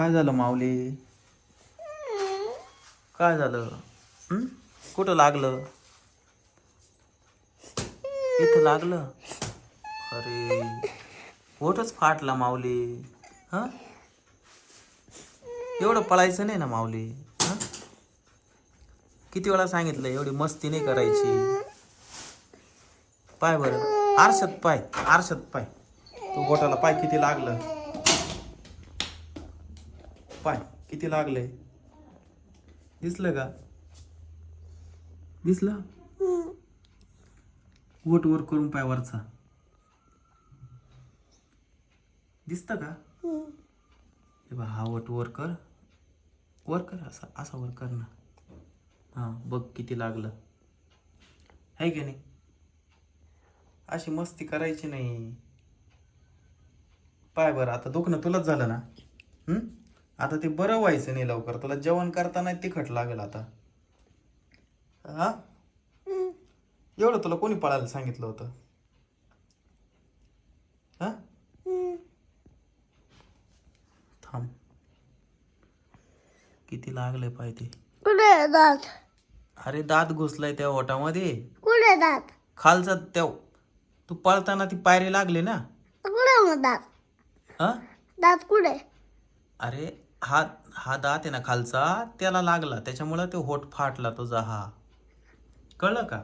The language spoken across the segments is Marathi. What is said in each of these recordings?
काय झालं माऊली? काय झालं? हं? कुठं लागलं? इथं लागलं? अरे ओठच फाटला माऊली. हं? एवढं पळायचं नाही ना माऊली? हं? किती वेळा सांगितलं एवढी मस्ती नाही करायची. पाय बरं. आरशात पाय आरशात पाय. तू गोटाला पाय किती लागलं? पाय किती लागलंय दिसलं का? दिसलं? वट वर करून पाय वरचा. दिसत का? हे बा हा वट वर कर. वर कर असा असा वर कर ना. हां बघ किती लागलं. आहे की नाही? अशी मस्ती करायची नाही. पाय बरं आता दुखणं तुलाच झालं ना? हम्म आता ते बरं व्हायचं नाही लवकर. तुला जेवण करताना तिखट लागेल आता. हा? एवढं तुला कोणी पळायला सांगितलं होतं? हा? थांब. किती लागले पाय ते. कुठे दात? अरे दात घुसलाय त्या ओटामध्ये. कुठे दात? खालचा त्या तू पळताना ती पायरी लागली ना? कुठे दात? हा? दात कुठे? अरे हा हा दात आहे ना खालचा त्याला लागला. त्याच्यामुळं ते होठ फाटला तुझा हा कळलं का?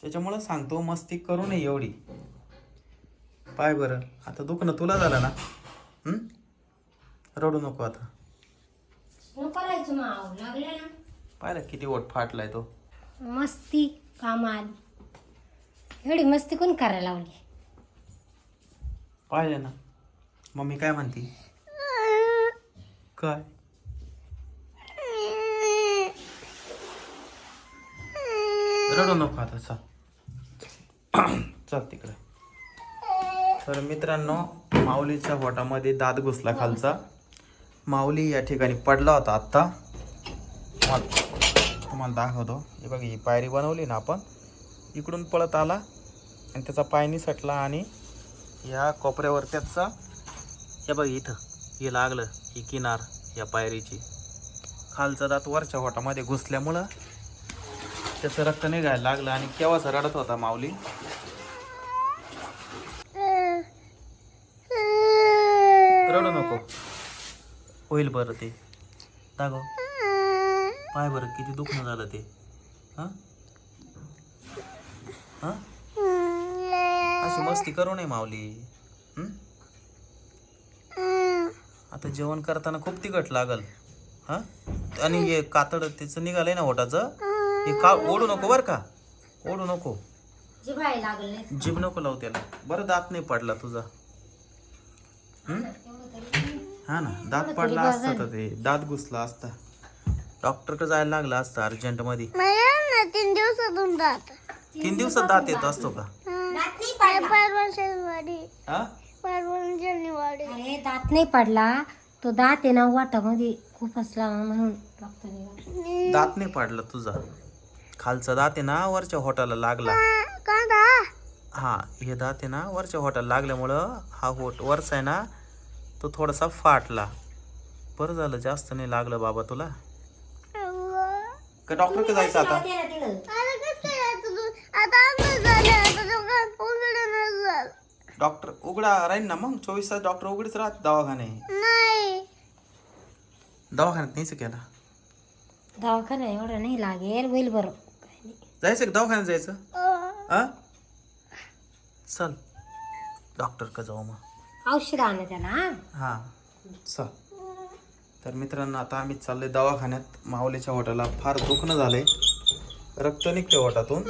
त्याच्यामुळं सांगतो मस्ती करू नये एवढी. पाय बरं. आता दुखणं तुला झालं ना? रडू नको आता. पाहिलं किती होठ फाटलाय तो. मस्ती कामाल. एवढी मस्ती कोण करायला लावली? पाहिले ना. मम्मी काय म्हणती? काय? रडू नको आता चल. चल तिकडे. तर मित्रांनो माऊलीच्या पोटामध्ये दात घुसला खालचा. माऊली या ठिकाणी पडला होता आत्ता. तुम्हाला तुम्हाला दाखवतो. हे बघ ही पायरी बनवली ना आपण. इकडून पळत आला आणि त्याचा पाय निसटला आणि या कोपऱ्यावर त्याचा हे बघ इथं. हे लागलं ही किनार या पायरीची. खालचा दात वरच्या होटामध्ये घुसल्यामुळं त्याचं रक्त निघायला लागलं आणि केव्हाच रडत होता माऊली? रडू नको. होईल बरं ते. दाखव. पाय बरं किती दुखणं झालं ते. हां? हां? अशी मस्ती करू नये माऊली. आता जेवण करताना खूप तिखट लागल. हा? आणि हे कातड त्याचं निघालंय ना ओटाचं. हे का ओढू नको बरं का. ओढू नको. जीभ नको लावू त्याला. बरं दात नाही पडला तुझा. हं? हा ना दात पडला असता तर ते. दात घुसला असता. डॉक्टरकडे जायला लागला असता अर्जंटमध्ये तीन दिवसातून दात. तीन दिवसात दात येत असतो का? हा शनिवारी अरे दात नाही पडला. तो दात आहे ना वाटामध्ये खूप असला म्हणून दात नाही पडला तुझा. खालचा दात आहे ना वरच्या होटाला लागला. कांदा हा हे दात आहे ना वरच्या होटाला लागल्यामुळं हा होट वरचा आहे ना तो थोडासा फाटला. बरं झालं जास्त नाही लागलं बाबा तुला. का डॉक्टरकडे जायचं आता? डॉक्टर उघडा राहील ना मग. चोवीस तास डॉक्टर उघडीच राहत दवाखाने. नाही. दवाखान्यात नाहीच केला. दवाखाना एवढं नाही लागेल होईल बरं. काही नाही. जायचं का दवाखान्यात जायचं? हा चल. डॉक्टर का जाऊ मग. औषध आणा त्याला हा? हा. चल. तर मित्रांनो आता आम्ही चाललोय दवाखान्यात. माऊलीच्या होटाला फार दुखणं झालंय. रक्त निघते होटातून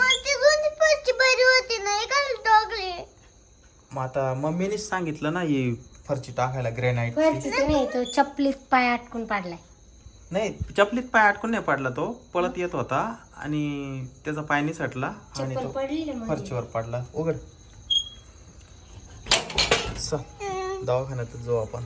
मग आता मम्मीनेच सांगितलं ना ही फरची टाकायला ग्रेनाईट नाही तो चपलीत पाय अटकून पाडलाय. नाही चपलीत पाय अटकून नाही पडला तो पळत येत होता आणि त्याचा पाय निसटला आणि चप्पल तो पडली ना फरचीवर पडला. उघड. चल दवाखान्यात जाऊ आपण.